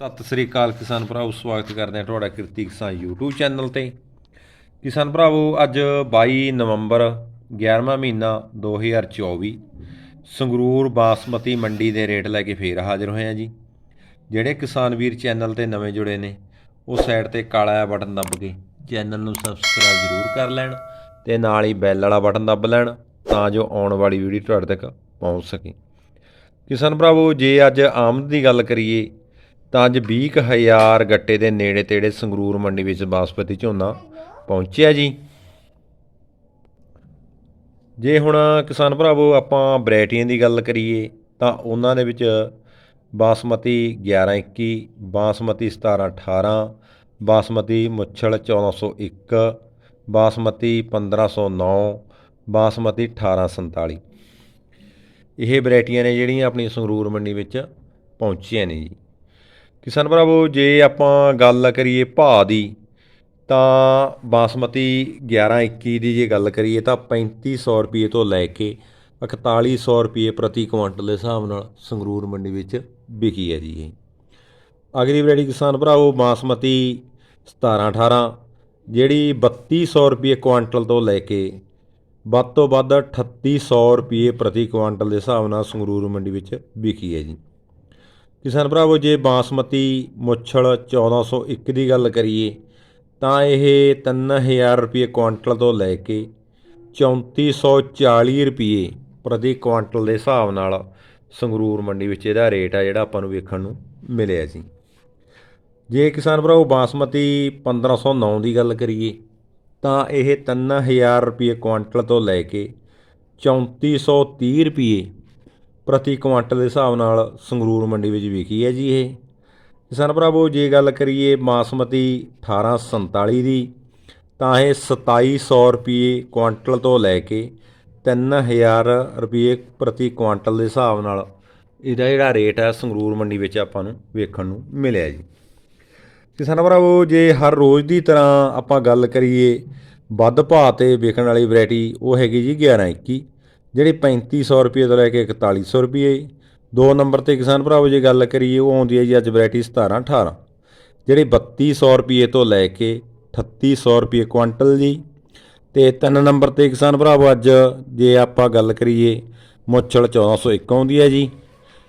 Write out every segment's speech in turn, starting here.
ਸਤਿ ਸ੍ਰੀ ਅਕਾਲ ਕਿਸਾਨ ਭਰਾਵੋ ਸਵਾਗਤ ਕਰਦੇ ਹਾਂ ਤੁਹਾਡਾ ਕਿਰਤੀ ਕਿਸਾਨ YouTube ਚੈਨਲ ਤੇ। ਕਿਸਾਨ ਭਰਾਵੋ, ਅੱਜ 22 ਨਵੰਬਰ 11ਵਾਂ ਮਹੀਨਾ 2024 ਸੰਗਰੂਰ ਬਾਸਮਤੀ ਮੰਡੀ ਦੇ ਰੇਟ ਲੈ ਕੇ ਫੇਰ ਹਾਜ਼ਰ ਹੋਏ ਆ ਜੀ। ਜਿਹੜੇ ਕਿਸਾਨ ਵੀਰ ਚੈਨਲ ਤੇ ਨਵੇਂ ਜੁੜੇ ਨੇ, ਉਹ ਸਾਈਡ ਤੇ ਕਾਲਾ ਜਿਹਾ ਬਟਨ ਦੱਬ ਕੇ ਚੈਨਲ ਨੂੰ ਸਬਸਕ੍ਰਾਈਬ ਜ਼ਰੂਰ ਕਰ ਲੈਣ ਤੇ ਨਾਲ ਹੀ ਬੈਲ ਵਾਲਾ ਬਟਨ ਦੱਬ ਲੈਣ, ਤਾਂ ਜੋ ਆਉਣ ਵਾਲੀ ਵੀਡੀਓ ਤੁਹਾਡੇ ਤੱਕ ਪਹੁੰਚ ਸਕੇ। ਕਿਸਾਨ ਭਰਾਵੋ, ਜੇ ਅੱਜ ਆਮਦ ਦੀ ਗੱਲ ਕਰੀਏ ਤਾਂ ਅੱਜ 20000 ਗੱਟੇ ਦੇ ਨੇੜੇ ਤੇੜੇ ਸੰਗਰੂਰ ਮੰਡੀ ਵਿੱਚ ਬਾਸਪਤੀ ਝੋਨਾ ਪਹੁੰਚਿਆ ਜੀ। ਜੇ ਹੁਣ ਕਿਸਾਨ ਭਰਾਵੋ ਆਪਾਂ ਵੈਰਾਈਟੀਆਂ ਦੀ ਗੱਲ ਕਰੀਏ ਤਾਂ ਉਹਨਾਂ ਦੇ ਵਿੱਚ ਬਾਸਮਤੀ 1121 ਬਾਸਮਤੀ 1718 ਬਾਸਮਤੀ ਮੁੱਛਲ 1401 ਬਾਸਮਤੀ 1509 ਬਾਸਮਤੀ 1847 ਇਹ ਵੈਰਾਈਟੀਆਂ ਨੇ ਜਿਹੜੀਆਂ ਆਪਣੀ ਸੰਗਰੂਰ ਮੰਡੀ ਵਿੱਚ ਪਹੁੰਚੀਆਂ ਨੇ ਜੀ। ਕਿਸਾਨ ਭਰਾਵੋ, ਜੇ ਆਪਾਂ ਗੱਲ ਕਰੀਏ ਭਾਅ ਦੀ, ਤਾਂ ਬਾਸਮਤੀ 1121 ਦੀ ਜੇ ਗੱਲ ਕਰੀਏ ਤਾਂ 3500 ਰੁਪਏ ਤੋਂ ਲੈ ਕੇ 4100 ਰੁਪਏ ਪ੍ਰਤੀ ਕੁਇੰਟਲ ਦੇ ਹਿਸਾਬ ਨਾਲ ਸੰਗਰੂਰ ਮੰਡੀ ਵਿੱਚ ਵਿਕੀ ਹੈ ਜੀ ਇਹ। ਅਗਲੀ ਵੈਰਾਈਟੀ ਕਿਸਾਨ ਭਰਾਵੋ, ਬਾਸਮਤੀ 1718 ਜਿਹੜੀ 3200 ਰੁਪਏ ਕੁਇੰਟਲ ਤੋਂ ਲੈ ਕੇ ਵੱਧ ਤੋਂ ਵੱਧ 3800 ਰੁਪਏ ਪ੍ਰਤੀ ਕੁਇੰਟਲ ਦੇ ਹਿਸਾਬ ਨਾਲ ਸੰਗਰੂਰ ਮੰਡੀ ਵਿੱਚ ਵਿਕੀ ਹੈ ਜੀ। ਕਿਸਾਨ ਭਰਾਵੋ, ਜੇ ਬਾਸਮਤੀ ਮੁੱਛਲ 1401 ਦੀ ਗੱਲ ਕਰੀਏ, ਤਾਂ ਇਹ 3000 ਰੁਪਏ ਕੁਆਂਟਲ ਤੋਂ ਲੈ ਕੇ 3440 ਰੁਪਏ ਪ੍ਰਤੀ ਕੁਆਂਟਲ ਦੇ ਹਿਸਾਬ ਨਾਲ ਸੰਗਰੂਰ ਮੰਡੀ ਵਿੱਚ ਇਹਦਾ ਰੇਟ ਆ ਜਿਹੜਾ ਆਪਾਂ ਨੂੰ ਵੇਖਣ ਨੂੰ ਮਿਲਿਆ ਜੀ। ਜੇ ਕਿਸਾਨ ਭਰਾਵੋ, ਬਾਸਮਤੀ 1509 ਦੀ ਗੱਲ ਕਰੀਏ, ਤਾਂ ਇਹ 3000 ਰੁਪਏ ਕੁਆਂਟਲ ਤੋਂ ਲੈ ਕੇ 3430 ਰੁਪਏ ਪ੍ਰਤੀ ਕੁਆਂਟਲ ਦੇ ਹਿਸਾਬ ਨਾਲ ਸੰਗਰੂਰ ਮੰਡੀ ਵਿੱਚ ਵਿਕੀ ਹੈ ਜੀ ਇਹ। ਕਿਸਾਨ ਭਰਾਵੋ, ਜੇ ਗੱਲ ਕਰੀਏ ਬਾਸਮਤੀ 1847 ਦੀ, ਤਾਂ ਇਹ 2700 ਰੁਪਏ ਕੁਇੰਟਲ ਤੋਂ ਲੈ ਕੇ 3000 ਰੁਪਏ ਪ੍ਰਤੀ ਕੁਆਂਟਲ ਦੇ ਹਿਸਾਬ ਨਾਲ ਇਹਦਾ ਜਿਹੜਾ ਰੇਟ ਹੈ ਸੰਗਰੂਰ ਮੰਡੀ ਵਿੱਚ ਆਪਾਂ ਨੂੰ ਵੇਖਣ ਨੂੰ ਮਿਲਿਆ ਜੀ। ਕਿਸਾਨ ਭਰਾਵੋ, ਜੇ ਹਰ ਰੋਜ਼ ਦੀ ਤਰ੍ਹਾਂ ਆਪਾਂ ਗੱਲ ਕਰੀਏ, ਵੱਧ ਭਾਅ ਤੇ ਵਿਕਣ ਵਾਲੀ ਵੈਰਾਈਟੀ ਉਹ ਹੈਗੀ ਜੀ 1121 ਜਿਹੜੀ 3500 ਰੁਪਏ ਤੋਂ ਲੈ ਕੇ 4100 ਰੁਪਏ ਦੋ ਨੰਬਰ ਤੇ ਕਿਸਾਨ ਭਰਾਵੋ, ਜੇ ਗੱਲ ਕਰੀਏ, ਉਹ ਆਉਂਦੀ ਹੈ ਜੀ ਅੱਜ ਵੈਰਾਈਟੀ 1718 ਜਿਹੜੀ 3200 ਰੁਪਏ ਤੋਂ ਲੈ ਕੇ 3800 ਰੁਪਏ ਕੁਇੰਟਲ ਜੀ। ਤੇ ਤਿੰਨ ਨੰਬਰ ਤੇ ਕਿਸਾਨ ਭਰਾਵੋ, ਅੱਜ ਜੇ ਆਪਾਂ ਗੱਲ ਕਰੀਏ, ਮੁੱਛਲ 1401 ਆਉਂਦੀ ਹੈ ਜੀ।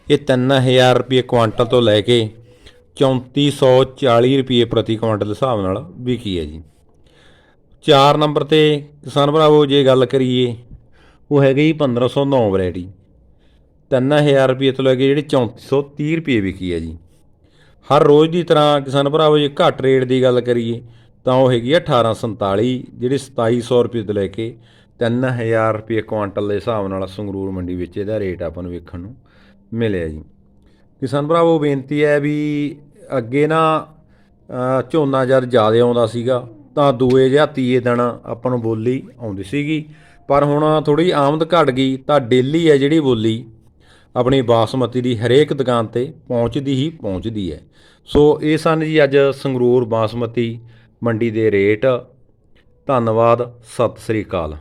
ਇਹ 3000 ਰੁਪਏ ਕੁਇੰਟਲ ਤੋਂ ਲੈ ਕੇ 3440 ਰੁਪਏ ਪ੍ਰਤੀ ਕੁਇੰਟਲ ਦੇ ਹਿਸਾਬ ਨਾਲ ਵਿਕੀ ਹੈ ਜੀ। ਚਾਰ ਨੰਬਰ ਤੇ ਕਿਸਾਨ ਭਰਾਵੋ, ਜੇ ਗੱਲ ਕਰੀਏ ਉਹ ਹੈਗੀ ਜੀ 1509 ਵੈਰਾਈਟੀ। 3000 ਰੁਪਏ ਤੋਂ ਲੈ ਕੇ ਜਿਹੜੀ 3430 ਰੁਪਏ ਵਿਕੀ ਹੈ ਜੀ। ਹਰ ਰੋਜ਼ ਦੀ ਤਰ੍ਹਾਂ ਕਿਸਾਨ ਭਰਾਵੋ, ਜੇ ਘੱਟ ਰੇਟ ਦੀ ਗੱਲ ਕਰੀਏ, ਤਾਂ ਉਹ ਹੈਗੀ ਆ 1847 ਜਿਹੜੀ 2700 ਰੁਪਏ ਤੋਂ ਲੈ ਕੇ 3000 ਰੁਪਏ ਕੁਆਂਟਲ ਦੇ ਹਿਸਾਬ ਨਾਲ ਸੰਗਰੂਰ ਮੰਡੀ ਵਿੱਚ ਇਹਦਾ ਰੇਟ ਆਪਾਂ ਨੂੰ ਵੇਖਣ ਨੂੰ ਮਿਲਿਆ ਜੀ। ਕਿਸਾਨ ਭਰਾਵੋ, ਬੇਨਤੀ ਹੈ ਵੀ ਅੱਗੇ ਨਾ ਝੋਨਾ ਜਦ ਜ਼ਿਆਦਾ ਆਉਂਦਾ ਸੀਗਾ, ਤਾਂ ਦੂਏ ਜਾਂ ਤੀਏ ਦਿਨ ਆਪਾਂ ਨੂੰ ਬੋਲੀ ਆਉਂਦੀ ਸੀਗੀ। ਪਰ ਹੁਣ ਥੋੜੀ ਆਮਦ ਘਟ ਗਈ ਤਾਂ ਡੇਲੀ ਹੈ ਜਿਹੜੀ ਬੋਲੀ ਆਪਣੀ ਬਾਸਮਤੀ ਦੀ ਹਰੇਕ ਦੁਕਾਨ ਤੇ ਪਹੁੰਚਦੀ ਹੀ ਪਹੁੰਚਦੀ ਹੈ। ਸੋ ਇਹ ਸਨ ਜੀ ਅੱਜ ਸੰਗਰੂਰ ਬਾਸਮਤੀ ਮੰਡੀ ਦੇ ਰੇਟ। ਧੰਨਵਾਦ, ਸਤਿ ਸ੍ਰੀ ਅਕਾਲ।